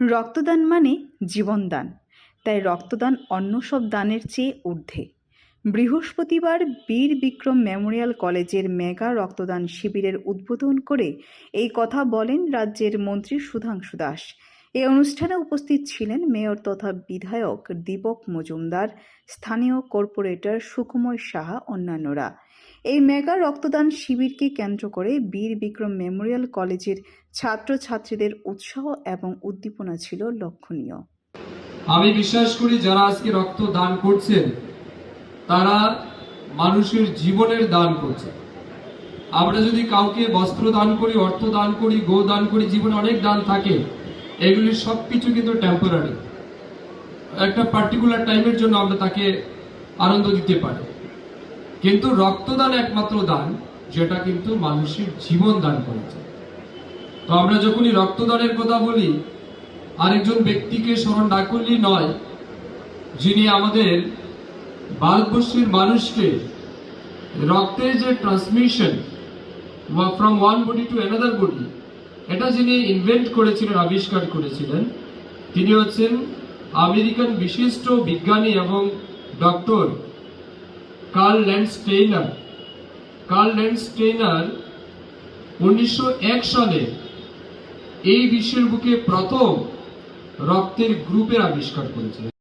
রক্তদান মানে জীবনদান। তাই রক্তদান অন্য সব দানের চেয়ে ঊর্ধ্বে। বৃহস্পতিবার বীর বিক্রম মেমোরিয়াল কলেজের মেগা রক্তদান শিবিরের উদ্বোধন করে এই কথা বলেন রাজ্যের মন্ত্রী সুধাংশু দাস। এই অনুষ্ঠানে উপস্থিত ছিলেন মেয়র তথা বিধায়ক দীপক মজুমদার, স্থানীয় কর্পোরেটর সুকুময় সাহা, অন্যান্যরা। এই মেগা রক্তদান শিবিরকে কেন্দ্র করে বীর বিক্রম মেমোরিয়াল কলেজের ছাত্রছাত্রীদের উৎসাহ এবং উদ্দীপনা ছিল লক্ষণীয়। আমি বিশ্বাস করি যারা আজকে রক্ত দান করছেন, তারা মানুষের জীবনের দান করছে আমরা যদি কাউকে বস্ত্র দান করি, অর্থ দান করি, গো দান করি, জীবনে অনেক দান থাকে, এগুলি সব কিছু কিন্তু টেম্পোরারি একটা পার্টিকুলার টাইমের জন্য আমরা তাকে আনন্দ দিতে পারি। কিন্তু রক্তদান একমাত্র দান, যেটা কিন্তু মানুষের জীবন দান করেছে। তো আমরা যখনই রক্তদানের কথা বলি, আরেকজন ব্যক্তিকে স্মরণ না করলেই নয়, যিনি আমাদের ভারতবর্ষের মানুষকে রক্তের যে transmission from one body to another body এটা যিনি ইনভেন্ট করেছিলেন, আবিষ্কার করেছিলেন, তিনি হচ্ছেন আমেরিকান বিশিষ্ট বিজ্ঞানী এবং doctor Karl Landsteiner Karl Landsteiner উনিশশো এক সালে এই বিশ্বের বুকে প্রথম রক্তের গ্রুপের আবিষ্কার করেছিলেন।